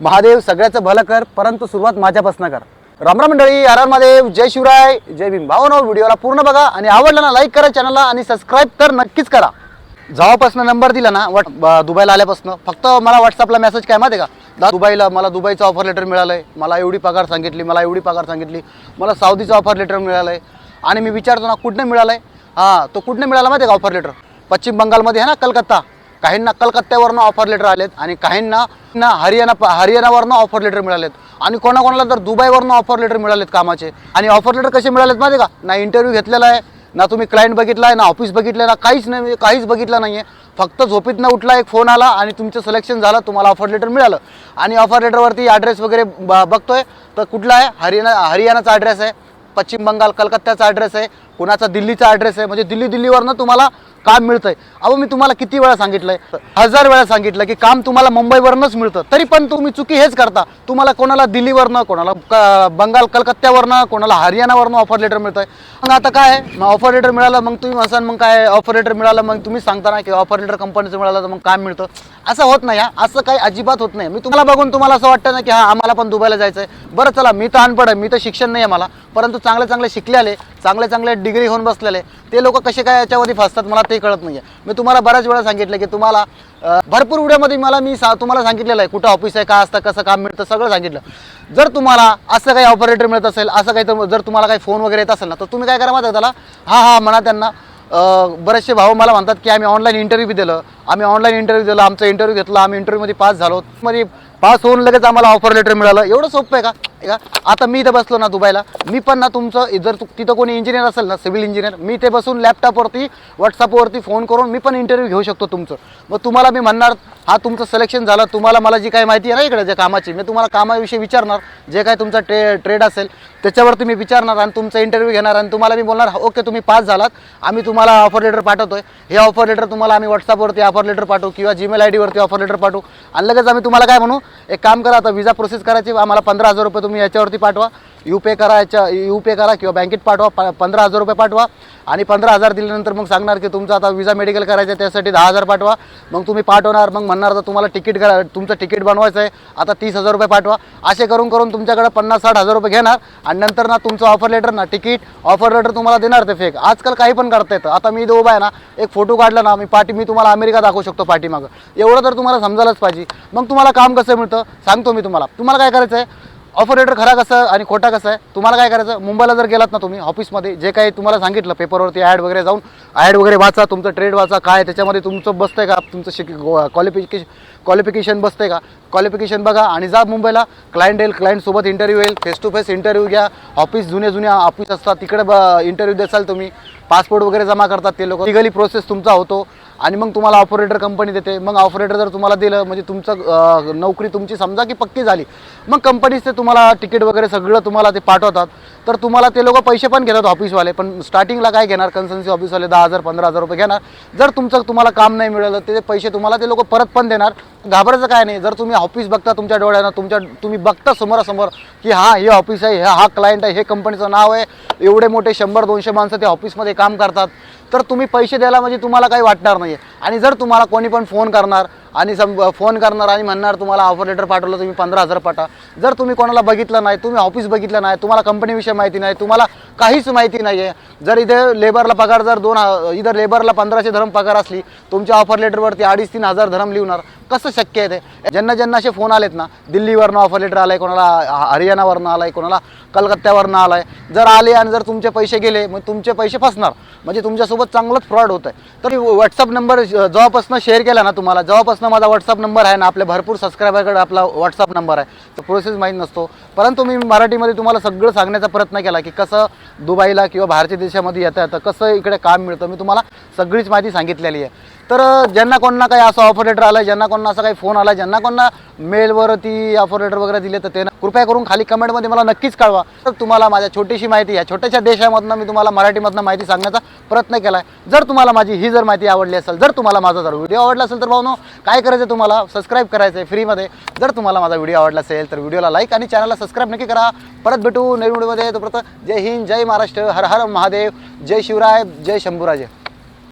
महादेव सगळ्याचं भलं कर परंतु सुरुवात माझ्यापासून कर. रामराम मंडळी आर आर महादेव जय शिवराय जय भीम. भावनो व्हिडिओला पूर्ण बघा आणि आवडलं ना लाईक करा चॅनलला आणि सबस्क्राईब तर नक्कीच करा. जेव्हापासून नंबर दिला ना वट दुबईला आल्यापासून फक्त मला व्हॉट्सअपला मेसेज काय माहिती आहे का? दा दुबईला मला दुबईचं ऑफर लेटर मिळालं आहे मला एवढी पगार सांगितली मला एवढी पगार सांगितली मला साऊदीचं ऑफर लेटर मिळालं आहे आणि मी विचारतो ना कुठनं मिळालं आहे हां तो कुठनं मिळाला माहिती आहे का ऑफर लेटर पश्चिम बंगालमध्ये आहे ना कलकत्ता. काहींना कलकत्त्यावरनं ऑफर लेटर आलेत आणि काहींना ना हरियाणा हरियाणावरनं ऑफर लेटर मिळालेत. आणि कोणाकोणाला तर दुबईवरनं ऑफर लेटर मिळालेत कामाचे. आणि ऑफर लेटर कसे मिळालेत माहिती का? ना इंटरव्ह्यू घेतलेला आहे ना तुम्ही क्लायंट बघितला आहे ना ऑफिस बघितलं ना काहीच नाही काहीच बघितलं नाही आहे फक्त झोपीतनं उठला एक फोन आला आणि तुमचं सिलेक्शन झालं तुम्हाला ऑफर लेटर मिळालं. आणि ऑफर लेटरवरती ॲड्रेस वगैरे ब बघतोय तर कुठला आहे? हरियाणा हरियाणाचा ॲड्रेस आहे पश्चिम बंगाल कलकत्त्याचा ॲड्रेस आहे कुणाचा दिल्लीचा ॲड्रेस आहे म्हणजे दिल्ली दिल्लीवरनं तुम्हाला काम मिळतंय. अहो मी तुम्हाला किती वेळा सांगितलंय? हजार वेळा सांगितलं की काम तुम्हाला मुंबईवरनंच मिळतं. तरी पण तुम्ही चुकी हेच करता. तुम्हाला कोणाला दिल्लीवरनं कोणाला क- बंगाल कलकत्त्यावरनं कोणाला हरियाणावरनं ऑफर लेटर मिळतंय. मग आता काय मग ऑफर लेटर मिळालं मग तुम्ही असाल मग काय ऑफर लेटर मिळालं मग तुम्ही सांगता ना की ऑफर लेटर कंपनीचं मिळालं तर मग काम मिळतं. असं होत नाही हा. असं काही अजिबात होत नाही. मी तुम्हाला बघून तुम्हाला असं वाटतं ना की हा आम्हाला पण दुबईला जायचं आहे बरं चला मी तर अनपड आहे मी तर शिक्षण नाही आहे मला. परंतु चांगले चांगले शिकले आले चांगले चांगले डिग्री होऊन बसलेले. ते लोक कसे काय याच्यामध्ये फसतात मला ते कळत नाही आहे मी तुम्हाला बऱ्याच वेळा सांगितलं की तुम्हाला भरपूर व्हिडिओमध्ये मला मी सा तुम्हाला सांगितलेलं आहे कुठं ऑफिस आहे का असतं कसं काम मिळतं सगळं सांगितलं. जर तुम्हाला असं काही ऑपरेटर मिळत असेल असं काही तर जर तुम्हाला काही फोन वगैरे येत असेल ना तर तुम्ही काय करा माहिती त्याला? हां हां म्हणा त्यांना बरेचसे भाऊ मला म्हणतात की आम्ही ऑनलाईन इंटरव्ह्यू दिलं. आम्ही ऑनलाईन इंटरव्ह्यू दिला आमचा इंटरव्ह्यू घेतला आम्ही इंटरव्ह्यूमध्ये पास झालो. मध्ये पास होऊन लगेच आम्हाला ऑफर लेटर मिळालं. एवढं सोपं आहे का? का आता मी इथं बसलो ना दुबईला मी पण ना तुमचं जर तिथं कोणी इंजिनियर असेल ना सिव्हिल इंजिनियर मी ते बसून लॅपटॉपवरती व्हॉट्सअपवरती फोन करून मी पण इंटरव्ह्यू घेऊ शकतो तुमचं. मग तुम्हाला मी म्हणणार हा तुमचं सिलेक्शन झालं तुम्हाला मला जी काही माहिती आहे ना इकडे ज्या कामाची मी तुम्हाला कामाविषयी विचारणार जे काय तुमचा ट्रे ट्रेड असेल त्याच्यावरती मी विचारणार आणि तुमचा इंटरव्ह्यू घेणार आणि तुम्हाला मी बोलणार ओके तुम्ही पास झालात आम्ही तुम्हाला ऑफर लेटर पाठवतोय. हे ऑफर लेटर तुम्हाला आम्ही व्हॉट्सअपवरती ऑफर लेटर पाठवू किंवा जीमेल आय डीवरती ऑफर लेटर पाठवू. आणि लगेच आम्ही तुम्हाला काय म्हणू एक काम करा आता विजा प्रोसेस करायची आम्हाला पंधरा हजार रुपये तुम्ही तुम्ही याच्यावरती पाठवा. यू पे करा याच्या यू पे करा किंवा बँकेत पाठवा. प पंधरा हजार रुपये पाठवा. आणि पंधरा हजार दिल्यानंतर मग सांगणार की तुमचा आता विजा मेडिकल करायचं आहे त्यासाठी दहा हजार पाठवा. मग तुम्ही पाठवणार मग म्हणणार तर तुम्हाला तिकीट करा तुमचं तिकीट बनवायचं आहे. आता तीस हजार रुपये पाठवा. असे करून करून तुमच्याकडे पन्नास साठ हजार रुपये घेणार. आणि नंतर ना तुमचं ऑफर लेटर ना तिकीट ऑफर लेटर तुम्हाला देणार ते फेक आजकाल काही पण करता येतं. आता मी उभा आहे ना एक फोटो काढला ना मी पाठी मी तुम्हाला अमेरिका दाखवू शकतो पाठीमागं. एवढं तर तुम्हाला समजायलाच पाहिजे. मग तुम्हाला काम कसं मिळतं? सांगतो मी तुम्हाला. तुम्हाला काय करायचं आहे ऑपरेटर खरा कसं आणि खोटा कसं आहे तुम्हाला काय करायचं? मुंबईला जर गेलात ना तुम्ही ऑफिसमध्ये जे काही तुम्हाला सांगितलं पेपरवरती ॲड वगैरे जाऊन ॲड वगैरे वाचा तुमचं ट्रेड वाचा काय त्याच्यामध्ये तुमचं बसतं आहे का? तुमचं शिक क्वालिफिकेशन क्वालिफिकेशन आहे का? क्वालिफिकेशन बघा आणि जा मुंबईला क्लायंट येईल क्लायंटसोबत इंटरव्ह्यू येईल फेस टू फेस इंटरव्ह्यू घ्या ऑफिस जुने जुने ऑफिस असतात तिकडे ब इंटरव्ह्यू देसाल तुम्ही पासपोर्ट वगैरे जमा करतात ते लोक. लिगली प्रोसेस तुमचा होतो आणि मग तुम्हाला ऑपरेटर कंपनी देते. मग ऑपरेटर जर तुम्हाला दिलं म्हणजे तुमचं नोकरी तुमची समजा की पक्की झाली मग कंपनीच ते तुम्हाला तिकीट वगैरे सगळं तुम्हाला ते पाठवतात. तर तुम्हाला ते लोक पैसे पण घेतात ऑफिसवाले पण स्टार्टिंगला काय घेणार? कन्सन्सी ऑफिसवाले दहा हजार पंधरा हजार रुपये घेणार. जर तुमचं तुम्हाला काम नाही मिळालं ते पैसे तुम्हाला ते लोक परत पण देणार. घाबरायचं काय नाही. जर तुम्ही ऑफिस बघता तुमच्या डोळ्यानं तुमच्या तुम्ही बघता समोरासमोर की हा हे ऑफिस आहे हा हा क्लायंट आहे हे कंपनीचं नाव आहे. एवढे मोठे शंभर दोनशे माणसं ते ऑफिसमध्ये काम करतात. तर तुम्ही पैसे द्यायला म्हणजे तुम्हाला काही वाटणार नाही आणि जर तुम्हाला कोणी पण फोन करणार आणि सम फोन करणार आणि म्हणणार तुम्हाला ऑफर लेटर पाठवलं तुम्ही पंधरा हजार पाठवा. जर तुम्ही कोणाला बघितलं नाही तुम्ही ऑफिस बघितलं नाही तुम्हाला कंपनीविषयी माहिती नाही तुम्हाला काहीच माहिती नाही आहे जर इथे लेबरला पगार जर दोन इथं लेबरला पंधराशे धरम पगार असली तुमच्या ऑफर लेटरवरती अडीच तीन हजार धरम लिहणार. कसं शक्य आहे ते? ज्यांना ज्यांना असे फोन आलेत ना दिल्लीवरनं ऑफर लेटर आलं आहे कोणाला हरियाणावरनं आलं आहे कोणाला कलकत्त्यावरनं आलं आहे जर आले आणि जर तुमचे पैसे गेले मग तुमचे पैसे फसणार. म्हणजे तुमच्यासोबत चांगलंच फ्रॉड होत आहे तर व्हॉट्सअप नंबर जेव्हापासून शेअर केला ना तुम्हाला जेव्हापासून माझा व्हॉट्सअप नंबर आहे ना आपल्या भरपूर सबस्क्रायबरकडे आपला व्हॉट्सअप नंबर आहे तर प्रोसेस माहीत नसतो. परंतु मी मराठीमध्ये तुम्हाला सगळं सांगण्याचा प्रयत्न केला की कसं दुबईला किंवा भारतीय देशामध्ये येता येतं कसं इकडे काम मिळतं मी तुम्हाला सगळीच माहिती सांगितलेली आहे. तर ज्यांना कोणना काही असं ऑपरेटर आला ज्यांना कोणना असा काही फोन आला ज्यांना कोणना मेलवरती ऑपरेटर वगैरे दिले तर ते ना कृपया करून खाली कमेंटमध्ये मला नक्कीच कळवा. तर तुम्हाला माझ्या छोटीशी माहिती या छोट्याशा देशामधनं मी तुम्हाला मराठीमधनं माहिती सांगण्याचा प्रयत्न केला आहे जर तुम्हाला माझी ही जर माहिती आवडली असेल जर तुम्हाला माझा जर व्हिडिओ आवडला असेल तर भाऊनो काय करायचं आहे तुम्हाला? सबस्क्राईब करायचं आहे फ्रीमध्ये जर तुम्हाला माझा व्हिडिओ आवडला असेल तर व्हिडिओला लाईक आणि चॅनलला सबस्क्राईब नक्की करा. परत भेटू नवीन व्हिडिओमध्ये तोपर्यंत जय हिंद जय महाराष्ट्र हर हर महादेव जय शिवराय जय शंभूराजे.